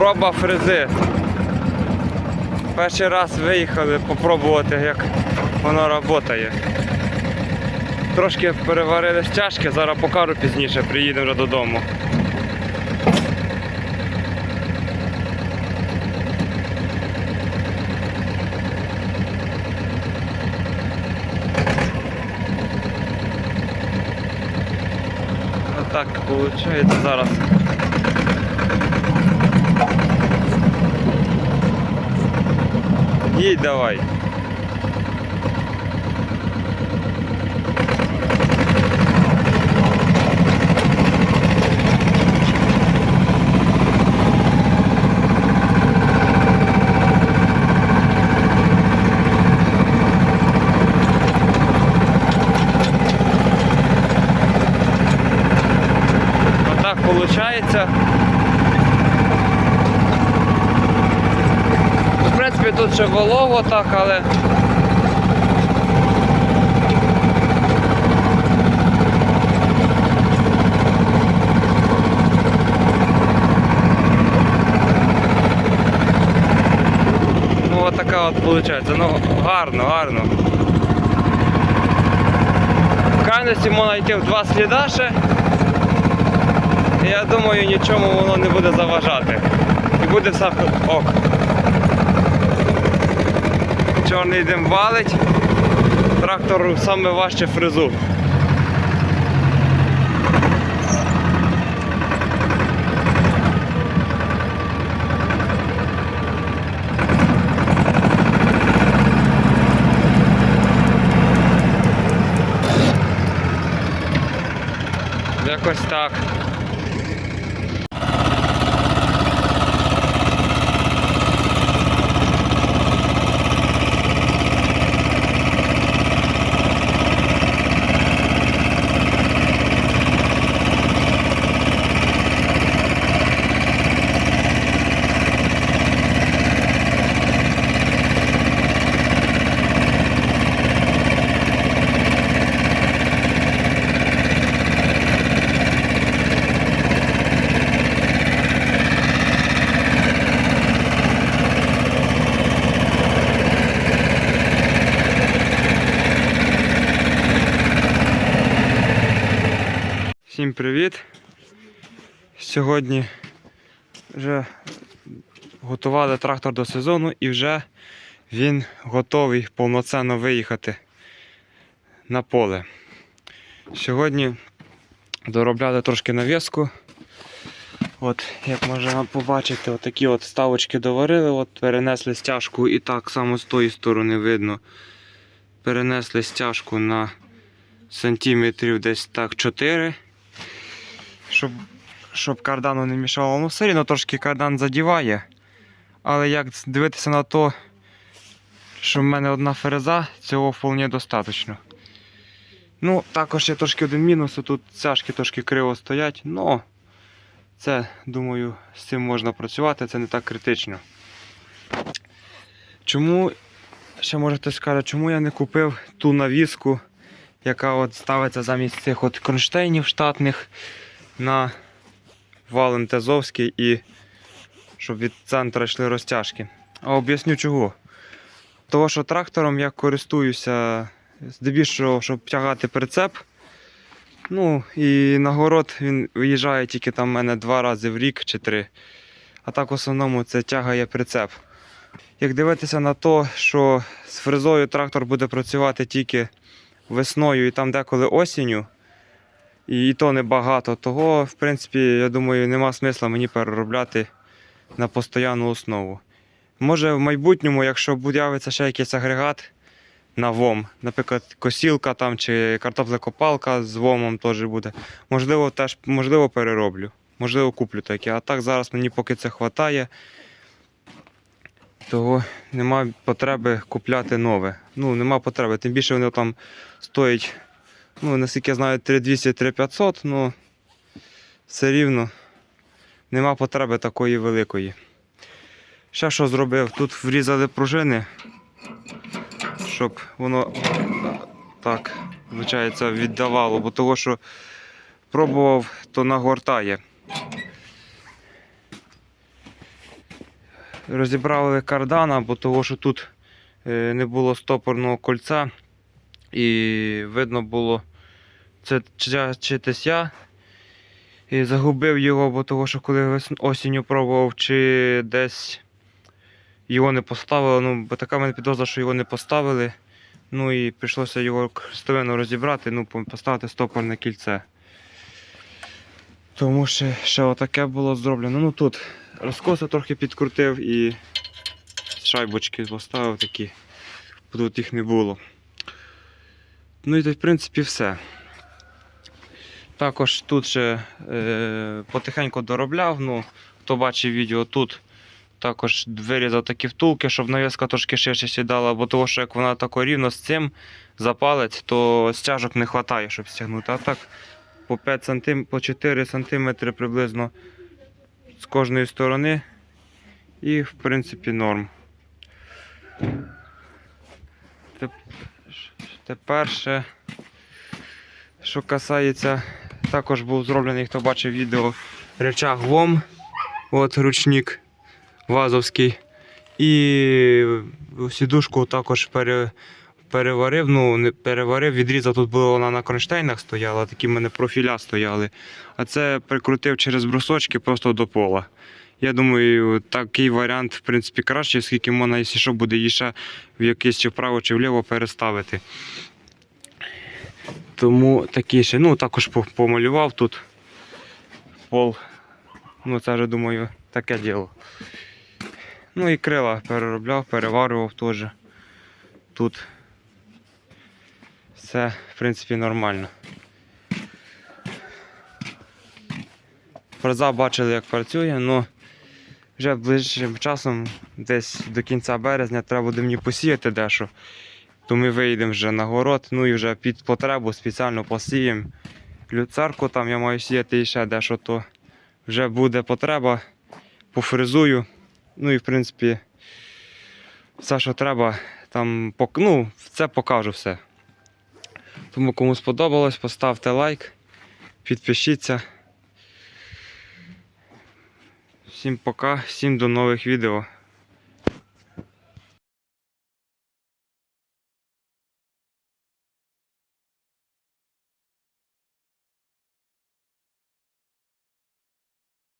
Проба фрези. Перший раз виїхали попробувати, як воно працює. Трошки переварили стяжки, зараз покажу пізніше, приїдемо вже додому. Отак виходить зараз. Їдь давай. Отак виходить. В тут ще волого так, але. Ну, от така от виходить. Ну, гарно, гарно. В крайності можна йти в два сліда ще. Я думаю, нічому воно не буде заважати. І буде все ок. Чорний дим валить. Трактор саме важче фрезу. Якось так. Всім привіт! Сьогодні вже готували трактор до сезону і вже він готовий повноцінно виїхати на поле. Сьогодні доробляли трошки навіску. От, як можна побачити, отакі от ставочки доварили, от перенесли стяжку і так само з тої сторони видно. Перенесли стяжку на сантиметрів десь так 4 щоб, щоб кардану не мішало. Ну, все рівно трошки кардан задіває. Але як дивитися на то, що в мене одна фереза, цього вполне достатньо. Ну, також є трошки один мінус, тут цяжки трошки криво стоять, але це, думаю, з цим можна працювати, це не так критично. Чому, ще можете сказати, чому я не купив ту навіску, яка от ставиться замість цих от кронштейнів штатних на вал МТЗовський і щоб від центра йшли розтяжки. А об'ясню чого. Того, що трактором я користуюся здебільшого, щоб тягати прицеп. Ну і на город він виїжджає тільки там в мене два рази в рік чи три. А так в основному це тягає прицеп. Як дивитися на те, що з фрезою трактор буде працювати тільки весною і там деколи осінню, і то небагато, того, в принципі, я думаю, нема смисла мені переробляти на постійну основу. Може, в майбутньому, якщо з'явиться ще якийсь агрегат на ВОМ, наприклад, косілка там чи картоплекопалка з ВОМом теж буде. Можливо, теж можливо, перероблю. Можливо, куплю таке. А так зараз мені поки це вистачає. Того нема потреби купляти нове. Ну, нема потреби. Тим більше воно там стоїть ну, наскільки я знаю, 3200-3500, ну все рівно нема потреби такої великої. Ще що зробив? Тут врізали пружини, щоб воно так, виходить, віддавало, бо того, що пробував, то нагортає. розібрали кардана, бо того, що тут е, не було стопорного кольця. І видно було, це чи. І загубив його, бо того, що коли осінню пробував, чи десь його не поставили. Ну, бо така в мене підозра, що його не поставили. Ну і прийшлося його крестовину розібрати, ну, поставити стопорне кільце. Тому що ще отаке було зроблено. Ну тут розкоси трохи підкрутив і шайбочки поставив такі, бо тут їх не було. Ну і то, в принципі, все. Також тут ще е, потихеньку доробляв. Ну, хто бачив відео тут, також вирізав такі втулки, щоб нав'язка трошки ширше сідала, бо того, що як вона тако рівно з цим запалить, то стяжок не вистачає, щоб стягнути. А так по 5 см, по 4 см приблизно з кожної сторони. І в принципі норм. Тепер ще, що касається, також був зроблений, хто бачив відео, речах ВОМ, от ручник вазовський. І сідушку також пере, переварив, ну не переварив, відрізав, тут було вона на кронштейнах стояла, такі в мене профіля стояли. А це прикрутив через брусочки просто до пола. Я думаю, такий варіант, в принципі, краще, оскільки можна, якщо що, буде її в якесь чи вправо, чи вліво переставити. Тому такий ще. Ну, також помалював тут пол. Ну, це вже думаю, таке діло. Ну і крила переробляв, переварював теж. Тут все, в принципі, нормально. Фреза бачили, як працює, але вже ближчим часом, десь до кінця березня, треба буде мені посіяти дещо. То ми вийдемо вже на город, ну і вже під потребу спеціально посіємо. Люцерку там я маю сіяти і ще дещо, то вже буде потреба, пофрезую. Ну і в принципі, все, що треба, там ну, це покажу все. Тому кому сподобалось, поставте лайк, підпишіться. Всім пока, всім до нових відео.